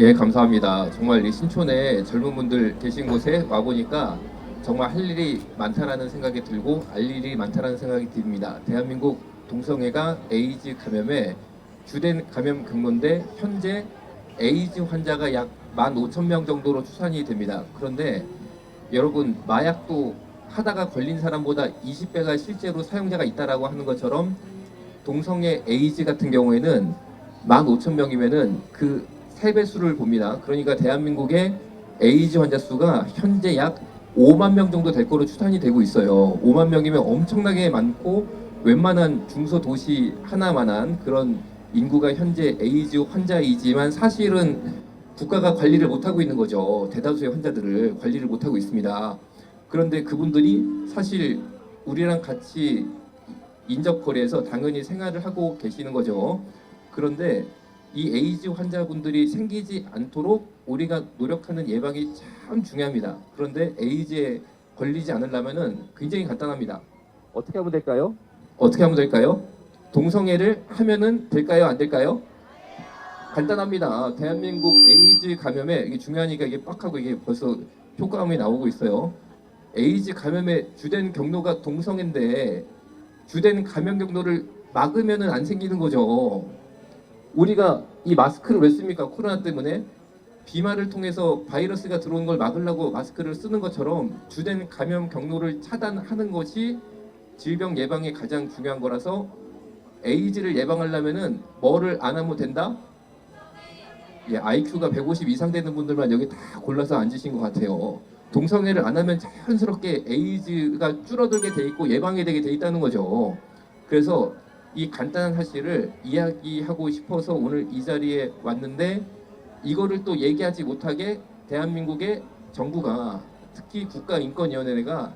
예, 감사합니다. 정말 이 신촌에 젊은 분들 계신 곳에 와 보니까 정말 할 일이 많다라는 생각이 들고 알 일이 많다라는 생각이 듭니다. 대한민국 동성애가 에이즈 감염의 주된 감염 경로인데 현재 에이즈 환자가 약 15,000명 정도로 추산이 됩니다. 그런데 여러분 마약도 하다가 걸린 사람보다 20배가 실제로 사용자가 있다라고 하는 것처럼 동성애 에이즈 같은 경우에는 15,000명이면은 그 3배수를 봅니다. 그러니까 대한민국의 에이즈 환자 수가 현재 약 5만 명 정도 될 거로 추산이 되고 있어요. 5만 명이면 엄청나게 많고 웬만한 중소 도시 하나만한 그런 인구가 현재 에이즈 환자이지만 사실은 국가가 관리를 못하고 있는 거죠. 대다수의 환자들을 관리를 못하고 있습니다. 그런데 그분들이 사실 우리랑 같이 인접 거리에서 당연히 생활을 하고 계시는 거죠. 그런데 이 에이즈 환자분들이 생기지 않도록 우리가 노력하는 예방이 참 중요합니다. 그런데 에이즈에 걸리지 않으려면은 굉장히 간단합니다. 어떻게 하면 될까요? 어떻게 하면 될까요? 동성애를 하면은 될까요? 안 될까요? 간단합니다. 대한민국 에이즈 감염에 이게 중요하니까 이게 빡하고 이게 벌써 효과음이 나오고 있어요. 에이즈 감염의 주된 경로가 동성애인데 주된 감염 경로를 막으면은 안 생기는 거죠. 우리가 이 마스크를 왜 씁니까? 코로나 때문에 비말을 통해서 바이러스가 들어오는 걸 막으려고 마스크를 쓰는 것처럼 주된 감염 경로를 차단하는 것이 질병 예방에 가장 중요한 거라서 에이즈를 예방하려면은 뭐를 안 하면 된다? 예, IQ가 150 이상 되는 분들만 여기 다 골라서 앉으신 것 같아요. 동성애를 안 하면 자연스럽게 에이즈가 줄어들게 돼 있고 예방이 되게 돼 있다는 거죠. 그래서 이 간단한 사실을 이야기하고 싶어서 오늘 이 자리에 왔는데 이거를 또 얘기하지 못하게 대한민국의 정부가 특히 국가인권위원회가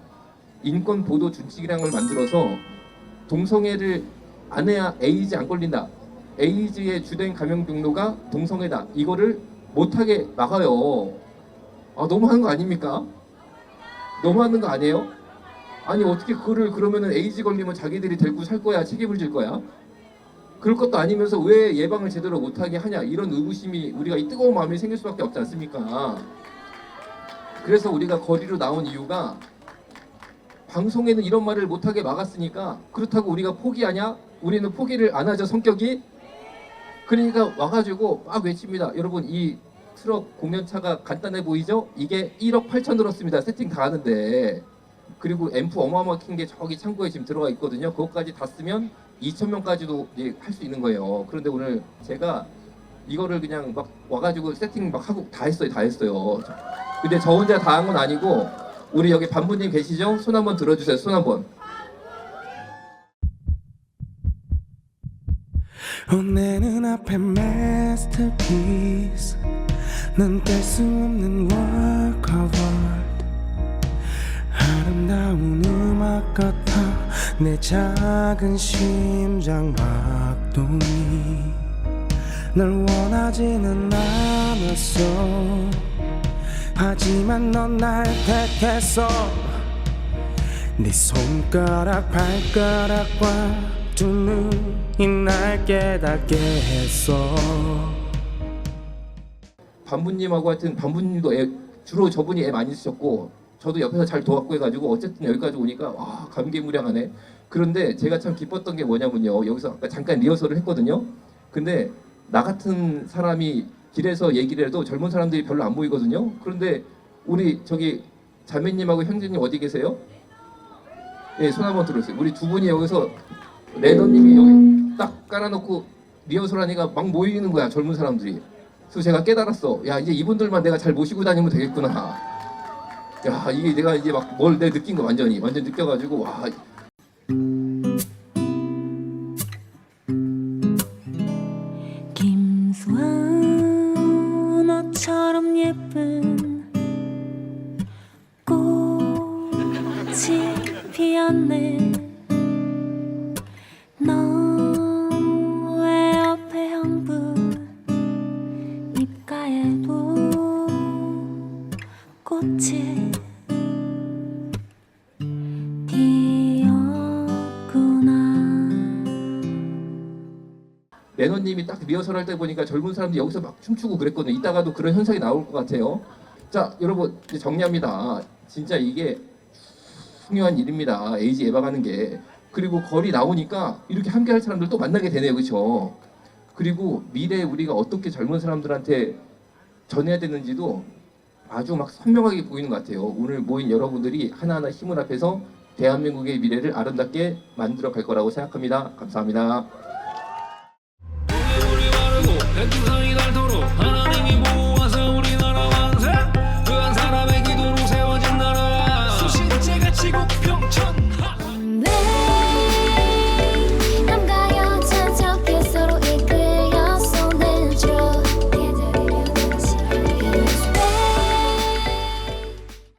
인권 보도 준칙이라는 걸 만들어서 동성애를 안 해야 에이즈 안 걸린다. 에이즈의 주된 감염 경로가 동성애다. 이거를 못하게 막아요. 아 너무한 거 아닙니까? 너무하는 거 아니에요? 아니 어떻게 그거를 그러면은 에이즈 걸리면 자기들이 데리고 살 거야 책임을 질 거야? 그럴 것도 아니면서 왜 예방을 제대로 못하게 하냐 이런 의구심이 우리가 이 뜨거운 마음이 생길 수밖에 없지 않습니까? 그래서 우리가 거리로 나온 이유가 방송에는 이런 말을 못하게 막았으니까 그렇다고 우리가 포기하냐? 우리는 포기를 안 하죠 성격이 그러니까 와가지고 막 외칩니다 여러분 이 트럭 공연차가 간단해 보이죠? 이게 1억 8천 들었습니다 세팅 다 하는데 그리고 앰프 어마어마하게 큰게 저기 창고에 지금 들어가 있거든요. 그것까지 다 쓰면 2천 명까지도 할수 있는 거예요. 그런데 오늘 제가 이거를 그냥 막 와가지고 세팅 막 하고 다 했어요, 다 했어요. 근데 저 혼자 다 한 건 아니고 우리 여기 반부님 계시죠? 손 한번 들어주세요, 손 한번. 어, 내 눈앞에 masterpiece 넌뗄수 없는 art 같아. 내 작은 심장 박동이 널 원하지는 않았어. 하지만 넌 날 택했어. 네 손가락 발가락과 두 눈이 날 깨닫게 했어. 반부님하고 하여튼 반부님도 애, 주로 저분이 애 많이 쓰셨고 저도 옆에서 잘 도왔고 해가지고 어쨌든 여기까지 오니까 와 감개무량하네. 그런데 제가 참 기뻤던 게 뭐냐면요. 여기서 아까 잠깐 리허설을 했거든요. 근데 나 같은 사람이 길에서 얘기를 해도 젊은 사람들이 별로 안 보이거든요. 그런데 우리 저기 자매님하고 형제님 어디 계세요? 예, 손 한번 들어주세요. 우리 두 분이 여기서 레더님이 여기 딱 깔아놓고 리허설 하니까 막 모이는 거야 젊은 사람들이. 그래서 제가 깨달았어. 야 이제 이분들만 내가 잘 모시고 다니면 되겠구나. 야 이게 내가 이제 막 뭘 내 느낀 거 완전히 완전 느껴가지고 와. 피었네 매너님이 딱 리허설 할 때 보니까 젊은 사람들이 여기서 막 춤추고 그랬거든요. 이따가도 그런 현상이 나올 것 같아요. 자, 여러분 정리합니다. 진짜 이게 중요한 일입니다. 에이지 예방하는 게. 그리고 거리 나오니까 이렇게 함께 할 사람들 또 만나게 되네요, 그렇죠? 그리고 미래에 우리가 어떻게 젊은 사람들한테 전해야 되는지도 아주 막 선명하게 보이는 것 같아요. 오늘 모인 여러분들이 하나하나 힘을 합해서 대한민국의 미래를 아름답게 만들어 갈 거라고 생각합니다. 감사합니다.